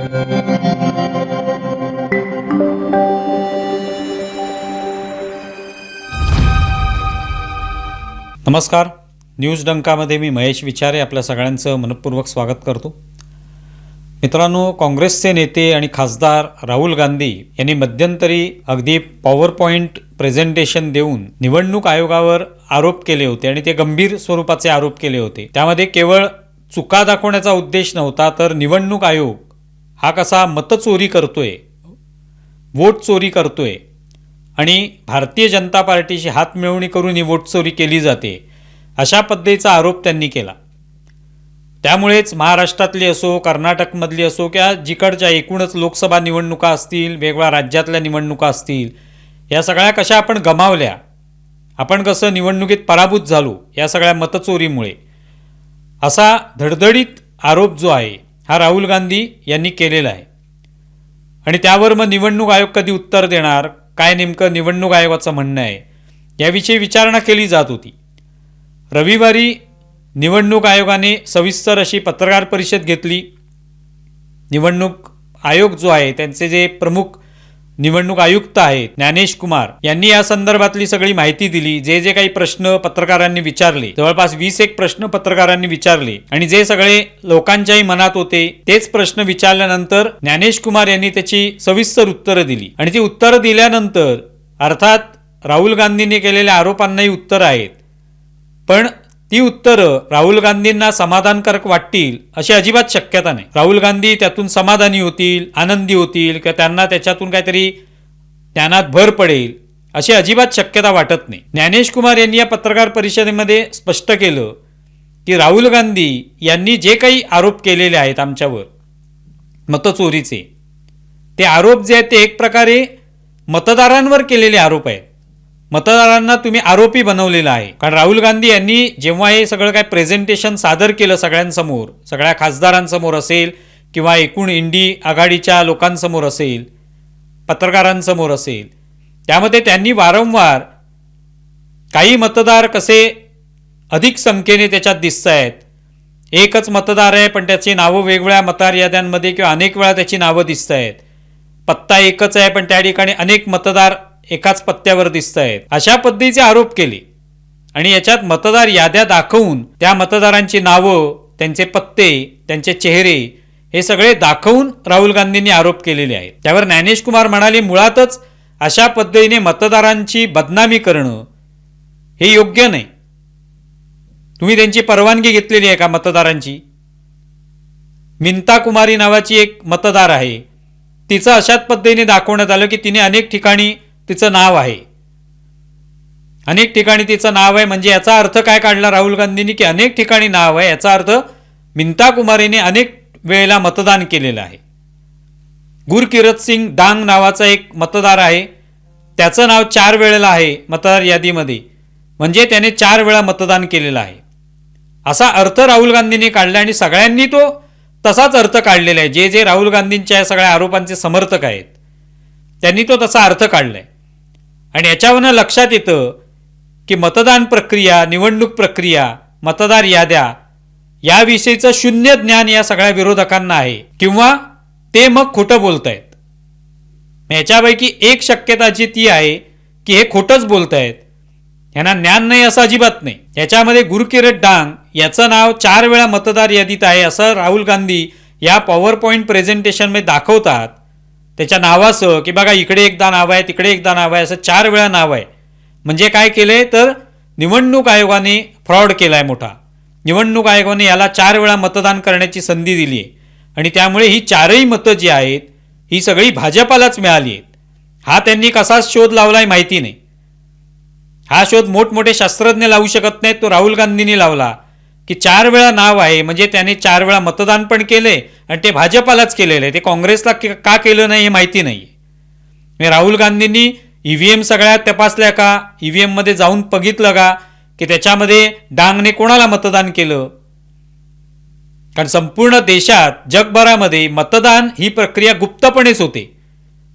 नमस्कार. न्यूज डंकामध्ये मी महेश विचारे आपल्या सगळ्यांचं मनपूर्वक स्वागत करतो. मित्रांनो काँग्रेसचे नेते आणि खासदार राहुल गांधी यांनी मध्यंतरी अगदी पॉवर पॉईंट प्रेझेंटेशन देऊन निवडणूक आयोगावर आरोप केले होते आणि ते गंभीर स्वरूपाचे आरोप केले होते. त्यामध्ये केवळ चुका दाखवण्याचा उद्देश नव्हता तर निवडणूक आयोग हा कसा मतचोरी करतोय वोट चोरी करतोय आणि भारतीय जनता पार्टीशी हातमिळवणी करून ही वोट चोरी केली जाते अशा पद्धतीचा आरोप त्यांनी केला. त्यामुळेच महाराष्ट्रातली असो कर्नाटकमधली असो किंवा जिकडच्या एकूणच लोकसभा निवडणुका असतील वेगवेगळ्या राज्यातल्या निवडणुका असतील या सगळ्या कशा आपण गमावल्या आपण कसं निवडणुकीत पराभूत झालो या सगळ्या मतचोरीमुळे. असा धडधडीत आरोप जो आहे हा राहुल गांधी यांनी केलेला आहे. आणि त्यावर मग निवडणूक आयोग कधी उत्तर देणार काय नेमकं निवडणूक आयोगाचं म्हणणं आहे याविषयी विचारणा केली जात होती. रविवारी निवडणूक आयोगाने सविस्तर अशी पत्रकार परिषद घेतली. निवडणूक आयोग जो आहे त्यांचे जे प्रमुख निवडणूक आयुक्त आहेत ज्ञानेश कुमार. यांनी या संदर्भातली सगळी माहिती दिली जे जे काही प्रश्न पत्रकारांनी विचारले जवळपास वीस एक प्रश्न पत्रकारांनी विचारले आणि जे सगळे लोकांच्याही मनात होते तेच प्रश्न विचारल्यानंतर ज्ञानेश कुमार यांनी त्याची सविस्तर उत्तरं दिली. आणि ती उत्तरं दिल्यानंतर अर्थात राहुल गांधींनी केलेल्या आरोपांनाही उत्तर आहेत. पण ती उत्तरं राहुल गांधींना समाधानकारक वाटतील अशी अजिबात शक्यता नाही. राहुल गांधी त्यातून समाधानी होतील आनंदी होतील किंवा त्यांना त्याच्यातून काहीतरी ज्ञानात भर पडेल अशी अजिबात शक्यता वाटत नाही. ज्ञानेश कुमार यांनी या पत्रकार परिषदेमध्ये स्पष्ट केलं की राहुल गांधी यांनी जे काही आरोप केलेले आहेत आमच्यावर मतचोरीचे ते आरोप जे आहेत ते एक प्रकारे मतदारांवर केलेले आरोप आहेत. मतदारांना तुम्ही आरोपी बनवलेला आहे. कारण राहुल गांधी यांनी जेव्हा हे सगळं काय प्रेझेंटेशन सादर केलं सगळ्यांसमोर सगळ्या खासदारांसमोर असेल किंवा एकूण इंडी आघाडीच्या लोकांसमोर असेल पत्रकारांसमोर असेल त्यामध्ये त्यांनी वारंवार काही मतदार कसे अधिक संख्येने त्याच्यात दिसत आहेत एकच मतदार आहे पण त्याची नावं वेगवेगळ्या मतदार याद्यांमध्ये किंवा अनेक वेळा त्याची नावं दिसत आहेत पत्ता एकच आहे पण त्या ठिकाणी अनेक मतदार एकाच पत्त्यावर दिसत आहेत अशा पद्धतीचे आरोप केले. आणि याच्यात मतदार याद्या दाखवून त्या मतदारांची नावं त्यांचे पत्ते त्यांचे चेहरे हे सगळे दाखवून राहुल गांधींनी आरोप केलेले आहेत. त्यावर ज्ञानेश कुमार म्हणाले मुळातच अशा पद्धतीने मतदारांची बदनामी करणं हे योग्य नाही. तुम्ही त्यांची परवानगी घेतलेली आहे का मतदारांची? मिंता कुमारी नावाची एक मतदार आहे. तिचं अशाच पद्धतीने दाखवण्यात आलं की तिने अनेक ठिकाणी तिचं नाव आहे. अनेक ठिकाणी तिचं नाव आहे म्हणजे याचा अर्थ काय काढला राहुल गांधींनी की अनेक ठिकाणी नाव आहे याचा अर्थ मिंता कुमारीने अनेक वेळेला मतदान केलेलं आहे. गुरकिरत सिंग डांग नावाचा एक मतदार आहे. त्याचं नाव चार वेळेला आहे मतदार यादीमध्ये. म्हणजे त्याने चार वेळा मतदान केलेलं आहे. असा अर्थ राहुल गांधींनी काढला आणि सगळ्यांनी तो तसाच अर्थ काढलेला आहे. जे जे राहुल गांधींच्या या सगळ्या आरोपांचे समर्थक आहेत त्यांनी तो तसा अर्थ काढला आहे आणि याच्यावरनं लक्षात येतं की मतदान प्रक्रिया निवडणूक प्रक्रिया मतदार याद्या याविषयीचं शून्य ज्ञान या सगळ्या विरोधकांना आहे. किंवा ते मग खोटं बोलत मग याच्यापैकी एक शक्यता जी ती आहे की हे खोटंच बोलत आहेत यांना ज्ञान नाही असं अजिबात नाही. याच्यामध्ये गुरुकिरट डांग याचं नाव चार वेळा मतदार यादीत आहे असं राहुल गांधी या पॉवर पॉईंट प्रेझेंटेशनमध्ये दाखवतात. त्याच्या नावासह की बघा इकडे एकदा नाव आहे तिकडे एकदा नाव आहे असं चार वेळा नाव आहे. म्हणजे काय केलंय? तर निवडणूक आयोगाने फ्रॉड केला आहे मोठा. निवडणूक आयोगाने याला चार वेळा मतदान करण्याची संधी दिली आहे. आणि त्यामुळे ही चारही मतं जी आहेत ही सगळी भाजपालाच मिळाली आहेत. हा त्यांनी कसाच शोध लावलाय माहिती नाही. हा शोध मोठमोठे शास्त्रज्ञ लावू शकत नाहीत तो राहुल गांधींनी लावला. की चार वेळा नाव आहे म्हणजे त्याने चार वेळा मतदान पण केलंय आणि ते भाजपालाच केलेलं. आहे ते काँग्रेसला के- का केलं नाही हे माहिती नाही. म्हणजे राहुल गांधींनी ई व्ही एम सगळ्या तपासल्या का? ई व्ही एममध्ये जाऊन बघितलं का? की त्याच्यामध्ये डांगने कोणाला मतदान केलं? कारण संपूर्ण देशात जगभरामध्ये मतदान ही प्रक्रिया गुप्तपणेच होते.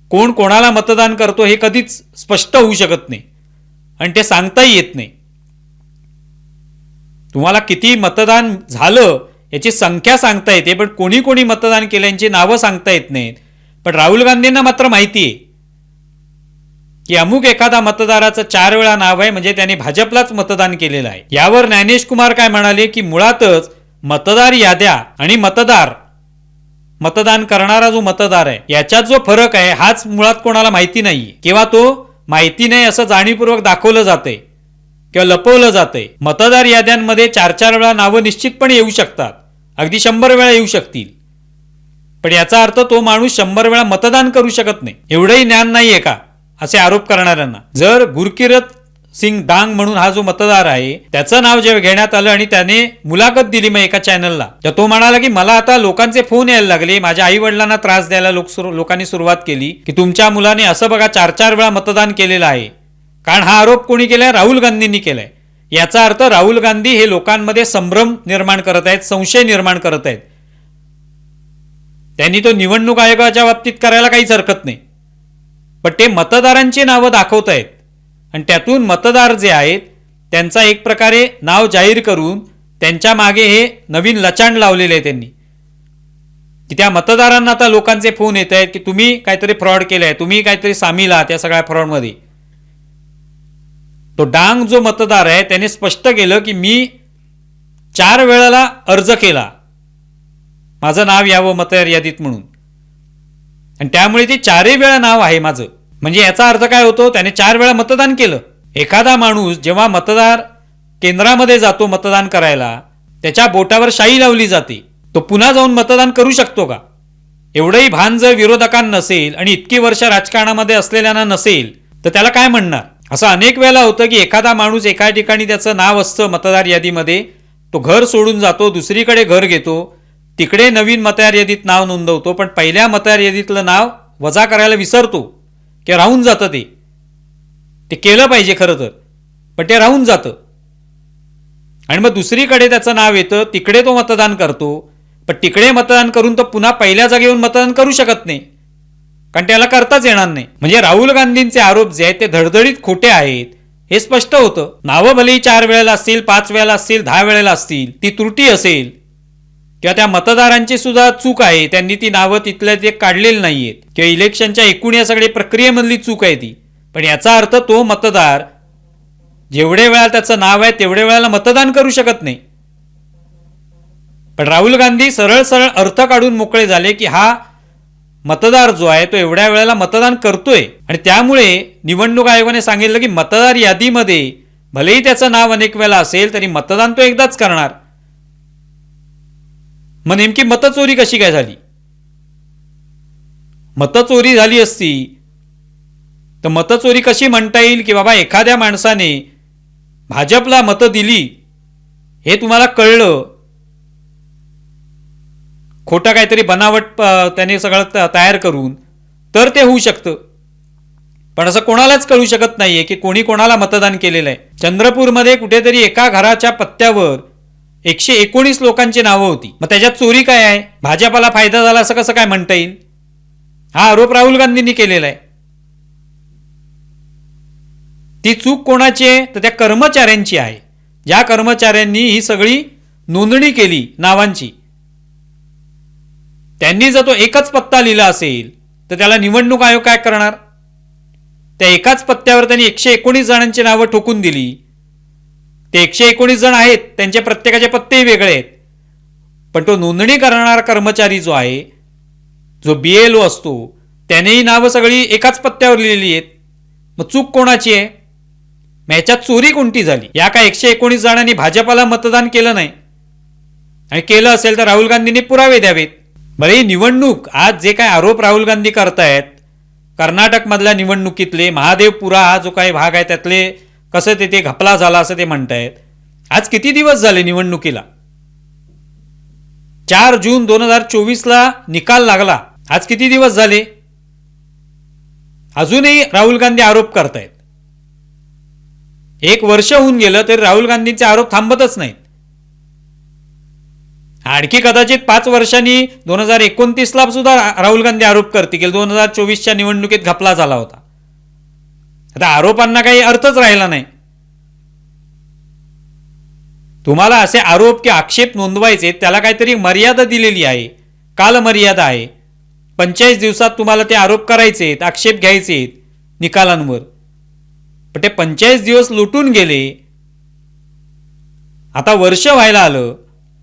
कोण कोणाला मतदान करतो हे कधीच स्पष्ट होऊ शकत नाही. आणि ते सांगताही येत नाही. तुम्हाला किती मतदान झालं याची संख्या सांगता येते पण कोणी कोणी मतदान केल्यांची नावं सांगता येत नाहीत. पण राहुल गांधींना मात्र माहिती आहे की अमुक एखादा मतदाराचं चार वेळा नाव आहे म्हणजे त्याने भाजपलाच मतदान केलेलं आहे. यावर ज्ञानेश कुमार काय म्हणाले की मुळातच मतदार याद्या आणि मतदार मतदान करणारा जो मतदार आहे याच्यात जो फरक आहे हाच मुळात कोणाला माहिती नाही किंवा तो माहिती नाही असं जाणीवपूर्वक दाखवलं जाते किंवा लपवलं जातंय. मतदार याद्यांमध्ये चार चार वेळा नावं निश्चितपणे येऊ शकतात. अगदी शंभर वेळा येऊ शकतील. पण याचा अर्थ तो माणूस शंभर वेळा मतदान करू शकत नाही. एवढंही ज्ञान नाहीये का? असे आरोप करणाऱ्यांना. जर गुरकिरत सिंग डांग म्हणून हा जो मतदार आहे त्याचं नाव जेव्हा घेण्यात आलं आणि त्याने मुलाखत दिली मग एका चॅनलला तर तो म्हणाला की मला आता लोकांचे फोन यायला लागले. माझ्या आई वडिलांना त्रास द्यायला लोक लोकांनी सुरुवात केली की तुमच्या मुलाने असं बघा चार चार वेळा मतदान केलेलं आहे. कारण हा आरोप कोणी केलाय? राहुल गांधींनी केलाय. याचा अर्थ राहुल गांधी हे लोकांमध्ये संभ्रम निर्माण करत आहेत संशय निर्माण करत आहेत. त्यांनी तो निवडणूक आयोगाच्या बाबतीत करायला काहीच हरकत नाही. पण ते मतदारांची नावं दाखवत आहेत. आणि त्यातून मतदार जे आहेत त्यांचा एक प्रकारे नाव जाहीर करून त्यांच्या मागे हे नवीन लचांड लावलेले आहे त्यांनी. की त्या मतदारांना आता लोकांचे फोन येत आहेत की तुम्ही काहीतरी फ्रॉड केलं आहे तुम्ही काहीतरी सामील आहात या सगळ्या फ्रॉडमध्ये. तो डांग जो मतदार आहे त्याने स्पष्ट केलं की मी चार वेळाला अर्ज केला. माझं नाव यावं मतदार यादीत म्हणून. आणि त्यामुळे ते चारही वेळा नाव आहे माझं. म्हणजे याचा अर्थ काय होतो त्याने चार वेळा मतदान केलं. एखादा माणूस जेव्हा मतदार केंद्रामध्ये जातो मतदान करायला त्याच्या बोटावर शाई लावली जाते. तो पुन्हा जाऊन मतदान करू शकतो का? एवढंही भान जर विरोधकांना नसेल आणि इतकी वर्ष राजकारणामध्ये असलेल्यांना नसेल तर त्याला काय म्हणणार? असं अनेक वेळेला होतं की एखादा माणूस एका ठिकाणी त्याचं नाव असतं मतदार यादीमध्ये तो घर सोडून जातो दुसरीकडे घर घेतो तिकडे नवीन मतदार यादीत नाव नोंदवतो पण पहिल्या मतदार यादीतलं नाव वजा करायला विसरतो किंवा राहून जातं ते. ते केलं पाहिजे खरं तर पण ते राहून जातं. आणि मग दुसरीकडे त्याचं नाव येतं तिकडे तो मतदान करतो पण तिकडे मतदान करून तो पुन्हा पहिल्या जागी येऊन मतदान करू शकत नाही. कारण त्याला करताच येणार नाही. म्हणजे राहुल गांधींचे आरोप जे आहेत ते धडधडीत खोटे आहेत. हे स्पष्ट होतं. नावं भलेही चार वेळेला असतील पाच वेळेला असतील दहा वेळेला असतील ती त्रुटी असेल. किंवा त्या मतदारांची सुद्धा चूक आहे. त्यांनी ती नावं तिथल्या ते काढलेली नाहीयेत. किंवा इलेक्शनच्या एकूण या सगळी प्रक्रियेमधली चूक आहे ती. पण याचा अर्थ तो मतदार जेवढे वेळा त्याचं नाव आहे तेवढे वेळाला मतदान करू शकत नाही. पण राहुल गांधी सरळ सरळ अर्थ काढून मोकळे झाले की हा मतदार जो आहे तो एवढ्या वेळेला मतदान करतोय. आणि त्यामुळे निवडणूक आयोगाने सांगितलं की मतदार यादीमध्ये भलेही त्याचं नाव अनेक वेळेला असेल तरी मतदान तो एकदाच करणार. मग नेमकी मतचोरी कशी काय झाली? मतचोरी झाली असती तर मतचोरी कशी म्हणता येईल की बाबा एखाद्या माणसाने भाजपला मतं दिली हे तुम्हाला कळलं खोटं काहीतरी बनावट त्याने सगळं त- तयार करून तर ते होऊ शकतं. पण असं कोणालाच कळू शकत नाहीये की कोणी कोणाला मतदान केलेलं आहे. चंद्रपूरमध्ये कुठेतरी एका घराच्या पत्त्यावर एकशे एकोणीस लोकांची नावं होती. मग त्याच्यात चोरी काय आहे? भाजपाला फायदा झाला असं कसं काय म्हणता येईल? हा आरोप राहुल गांधींनी केलेला आहे. ती चूक कोणाची आहे? तर त्या कर्मचाऱ्यांची आहे. ज्या कर्मचाऱ्यांनी ही सगळी नोंदणी केली नावांची. त्यांनी जर तो एकच पत्ता लिहिला असेल तर त्याला निवडणूक आयोग काय करणार? त्या एकाच पत्त्यावर त्यांनी एकशे एकोणीस जणांची नावं ठोकून दिली. ते एकशे एकोणीस जण आहेत त्यांचे प्रत्येकाचे पत्तेही वेगळे आहेत. पण तो नोंदणी करणारा कर्मचारी जो आहे जो बी एल ओ असतो त्यानेही नावं सगळी एकाच पत्त्यावर लिहिलेली आहेत. मग चूक कोणाची आहे? मग ह्याच्यात चोरी कोणती झाली? या का एकशे एकोणीस जणांनी भाजपाला मतदान केलं नाही? आणि केलं असेल तर राहुल गांधींनी पुरावे द्यावेत. बरं ही निवडणूक आज जे काय आरोप राहुल गांधी करतायत कर्नाटकमधल्या निवडणुकीतले महादेवपुरा हा जो काही भाग आहे त्यातले कसं तिथे घपला झाला असं ते म्हणतायत. आज किती दिवस झाले निवडणुकीला? चार जून दोन हजार चोवीसला निकाल लागला. आज किती दिवस झाले? अजूनही राहुल गांधी आरोप करतायत. एक वर्ष होऊन गेलं तरी राहुल गांधींचे आरोप थांबतच नाहीत. आणखी कदाचित पाच वर्षांनी दोन हजार एकोणतीसला सुद्धा राहुल गांधी आरोप करतील. दोन हजार चोवीसच्या निवडणुकीत घपला झाला होता. आता आरोपांना काही अर्थच राहिला नाही. तुम्हाला असे आरोप की आक्षेप नोंदवायचे त्याला काहीतरी मर्यादा दिलेली आहे. कालमर्यादा आहे. पंचेचाळीस दिवसात तुम्हाला ते आरोप करायचे आहेत आक्षेप घ्यायचे आहेत निकालांवर. पण ते पंचेचाळीस दिवस लुटून गेले. आता वर्ष व्हायला आलं.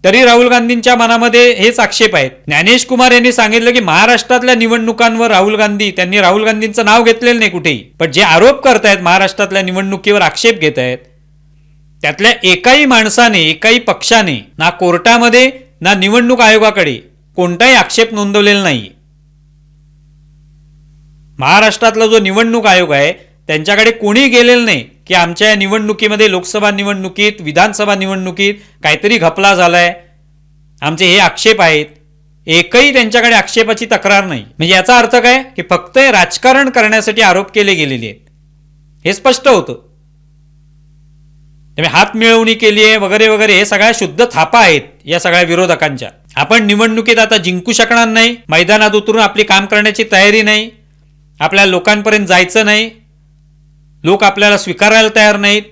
तरी राहुल गांधींच्या मनामध्ये हेच आक्षेप आहेत. ज्ञानेश कुमार यांनी सांगितलं की महाराष्ट्रातल्या निवडणुकांवर राहुल गांधी त्यांनी राहुल गांधींचं नाव घेतलेलं नाही कुठेही. पण जे आरोप करतायत महाराष्ट्रातल्या निवडणुकीवर आक्षेप घेत आहेत त्यातल्या एकाही माणसाने एकाही पक्षाने ना कोर्टामध्ये ना निवडणूक आयोगाकडे कोणताही आक्षेप नोंदवलेला नाही. महाराष्ट्रातला जो निवडणूक आयोग आहे त्यांच्याकडे कोणी गेलेलं नाही. की आमच्या या निवडणुकीमध्ये लोकसभा निवडणुकीत विधानसभा निवडणुकीत काहीतरी घपला झालाय. आमचे हे आक्षेप आहेत. एकही त्यांच्याकडे आक्षेपाची तक्रार नाही. म्हणजे याचा अर्थ काय? की फक्त हे राजकारण करण्यासाठी आरोप केले गेलेले आहेत. हे स्पष्ट होतं. त्यामुळे हात मिळवणी केली आहे वगैरे वगैरे हे सगळ्या शुद्ध थापा आहेत या सगळ्या विरोधकांच्या. आपण निवडणुकीत आता जिंकू शकणार नाही. मैदानात उतरून आपली काम करण्याची तयारी नाही. आपल्या लोकांपर्यंत जायचं नाही. लोक आपल्याला स्वीकारायला तयार नाहीत.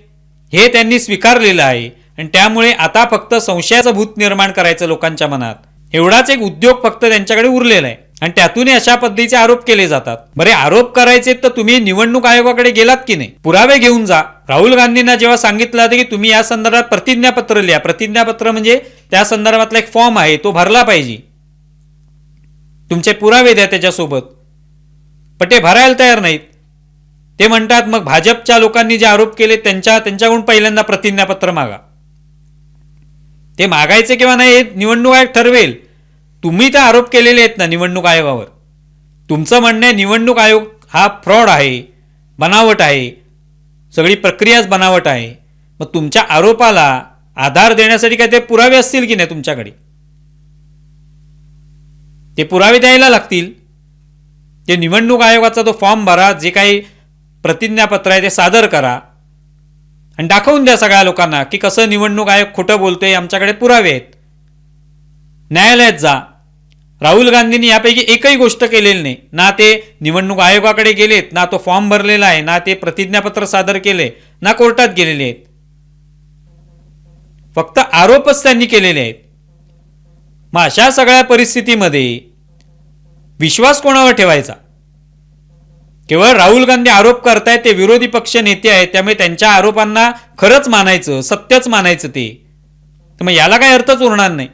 हे त्यांनी स्वीकारलेलं आहे. आणि त्यामुळे आता फक्त संशयाचं भूत निर्माण करायचं लोकांच्या मनात. एवढाच एक उद्योग फक्त त्यांच्याकडे उरलेला आहे. आणि त्यातूनही अशा पद्धतीचे आरोप केले जातात. बरे आरोप करायचे तर तुम्ही निवडणूक आयोगाकडे गेलात की नाही? पुरावे घेऊन जा. राहुल गांधींना जेव्हा सांगितलं होतं की तुम्ही या संदर्भात प्रतिज्ञापत्र लिहा. प्रतिज्ञापत्र म्हणजे त्या संदर्भातला एक फॉर्म आहे तो भरला पाहिजे. तुमचे पुरावे द्या त्याच्यासोबत. पण ते भरायला तयार नाहीत. ते म्हणतात मग भाजपच्या लोकांनी जे आरोप केले त्यांच्या त्यांच्याकडून पहिल्यांदा प्रतिज्ञापत्र मागा. ते मागायचे किंवा नाही हे निवडणूक आयोग ठरवेल. तुम्ही ते आरोप केलेले आहेत ना निवडणूक आयोगावर. तुमचं म्हणणं आहे निवडणूक आयोग हा फ्रॉड आहे बनावट आहे. सगळी प्रक्रियाच बनावट आहे. मग तुमच्या आरोपाला आधार देण्यासाठी काय ते पुरावे असतील की नाही तुमच्याकडे? ते पुरावे द्यायला लागतील. ते निवडणूक आयोगाचा तो फॉर्म भरा जे काही प्रतिज्ञापत्र आहे ते सादर करा. आणि दाखवून द्या सगळ्या लोकांना की कसं निवडणूक आयोग खोटं बोलतोय आमच्याकडे पुरावे आहेत. न्यायालयात जा. राहुल गांधींनी यापैकी एकही गोष्ट केलेली नाही. ना ते निवडणूक आयोगाकडे गेलेत ना तो फॉर्म भरलेला आहे ना ते प्रतिज्ञापत्र सादर केले ना कोर्टात गेलेले आहेत. फक्त आरोपच त्यांनी केलेले आहेत. मग अशा सगळ्या परिस्थितीमध्ये विश्वास कोणावर ठेवायचा? केवळ राहुल गांधी आरोप करतायत ते विरोधी पक्ष नेते आहेत त्यामुळे त्यांच्या आरोपांना खरंच मानायचं सत्यच मानायचं ते. तर मग याला काही अर्थच उरणार नाही.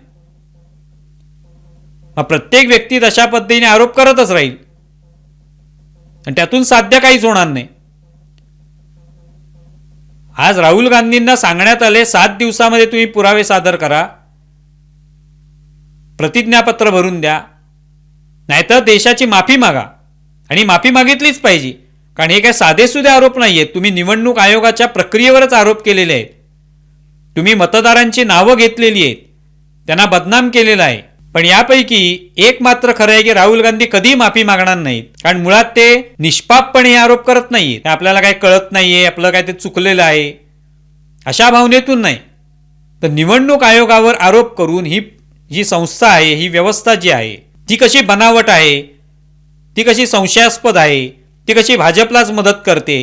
मग प्रत्येक व्यक्ती तशा पद्धतीने आरोप करतच राहील. आणि त्यातून साध्य काहीच होणार नाही. आज राहुल गांधींना सांगण्यात आले सात दिवसामध्ये तुम्ही पुरावे सादर करा. प्रतिज्ञापत्र भरून द्या. नाहीतर देशाची माफी मागा. आणि माफी मागितलीच पाहिजे. कारण हे काय साधेसुधे आरोप नाही आहेत तुम्ही निवडणूक आयोगाच्या प्रक्रियेवरच आरोप केलेले आहेत. तुम्ही मतदारांची नावं घेतलेली आहेत. त्यांना बदनाम केलेलं आहे. पण यापैकी एक मात्र खरं आहे की राहुल गांधी कधी माफी मागणार नाहीत. कारण मुळात ते निष्पापपणे हे आरोप करत नाहीत आपल्याला काय कळत नाहीये. आपलं काय ते चुकलेलं आहे. अशा भावनेतून नाही. तर निवडणूक आयोगावर आरोप करून ही जी संस्था आहे ही व्यवस्था जी आहे ती कशी बनावट आहे? ती कशी संशयास्पद आहे ती कशी भाजपलाच मदत करते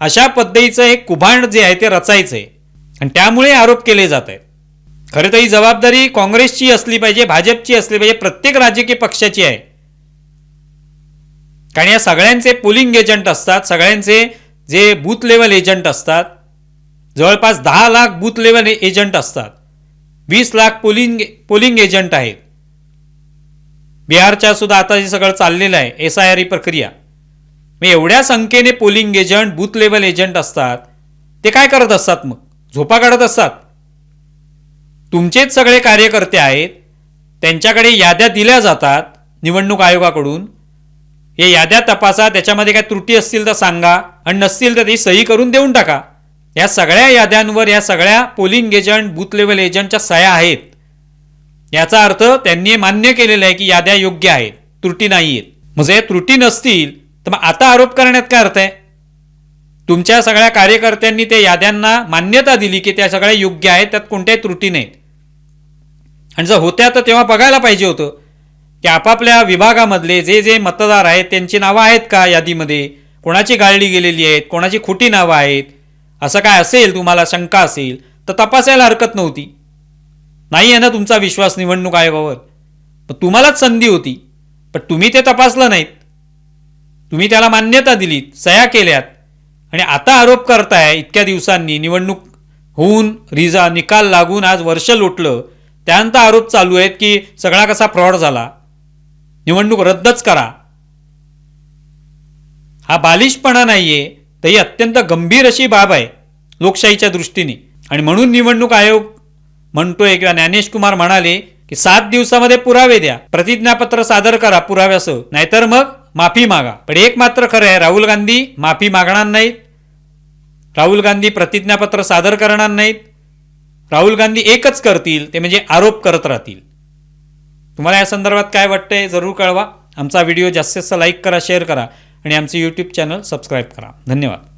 अशा पद्धतीचं एक कुभांड जे आहे ते रचायचं आहे आणि त्यामुळे आरोप केले जात आहेत. खरं तर ही जबाबदारी काँग्रेसची असली पाहिजे भाजपची असली पाहिजे प्रत्येक राजकीय पक्षाची आहे. कारण या सगळ्यांचे पोलिंग एजंट असतात सगळ्यांचे जे बूथ लेवल एजंट असतात जवळपास दहा लाख बूथ लेवल एजंट असतात. वीस लाख पोलिंग पोलिंग एजंट आहेत. बिहारच्या सुद्धा आता जे सगळं चाललेलं आहे. एस आय आर ई प्रक्रिया. मग एवढ्या संख्येने polling agent booth level agent असतात. ते काय करत असतात मग? झोपा काढत असतात. तुमचेच सगळे कार्यकर्ते आहेत. त्यांच्याकडे याद्या दिल्या जातात निवडणूक आयोगाकडून. हे याद्या तपासा. त्याच्यामध्ये काय त्रुटी असतील तर सांगा. आणि नसतील तर ती सही करून देऊन टाका. या सगळ्या याद्यांवर या सगळ्या पोलिंग एजंट बूथ लेवल एजंटच्या सह्या आहेत. याचा अर्थ त्यांनी मान्य केलेलं आहे की याद्या योग्य आहेत त्रुटी नाही आहेत म्हणजे त्रुटी नसतील तर मग आता आरोप करण्यात काय अर्थ आहे? तुमच्या सगळ्या कार्यकर्त्यांनी त्या याद्यांना मान्यता दिली की त्या सगळ्या योग्य आहेत त्यात कोणत्याही त्रुटी नाहीत. आणि जर होत्या तर तेव्हा बघायला पाहिजे होतं की आपापल्या विभागामधले जे जे मतदार आहेत त्यांची नावं आहेत का यादीमध्ये? कोणाची गाळली गेलेली आहेत? कोणाची खोटी नावं आहेत? असं काय असेल? तुम्हाला शंका असेल? तर तपासायला हरकत नव्हती. नाही आहे ना तुमचा विश्वास निवडणूक आयोगावर? पण तुम्हालाच संधी होती. पण तुम्ही ते तपासलं नाहीत. तुम्ही त्याला मान्यता दिलीत सह्या केल्यात. आणि आता आरोप करताय इतक्या दिवसांनी निवडणूक होऊन रिजा निकाल लागून आज वर्ष लोटलं. त्यानंतर आरोप चालू आहेत की सगळा कसा फ्रॉड झाला. निवडणूक रद्दच करा. हा बालिशपणा नाहीये तर ही अत्यंत गंभीर अशी बाब आहे लोकशाहीच्या दृष्टीने. आणि म्हणून निवडणूक आयोग म्हणतोय किंवा ज्ञानेश कुमार म्हणाले की सात दिवसामध्ये पुरावे द्या. प्रतिज्ञापत्र सादर करा पुराव्यासह. नाहीतर मग माफी मागा. पण एक मात्र खरं आहे राहुल गांधी माफी मागणार नाहीत. राहुल गांधी प्रतिज्ञापत्र सादर करणार नाहीत. राहुल गांधी एकच करतील ते म्हणजे आरोप करत राहतील. तुम्हाला या संदर्भात काय वाटतंय जरूर कळवा. आमचा व्हिडिओ जास्तीत जास्त लाईक करा शेअर करा आणि आमचे यूट्यूब चॅनल सबस्क्राईब करा. धन्यवाद.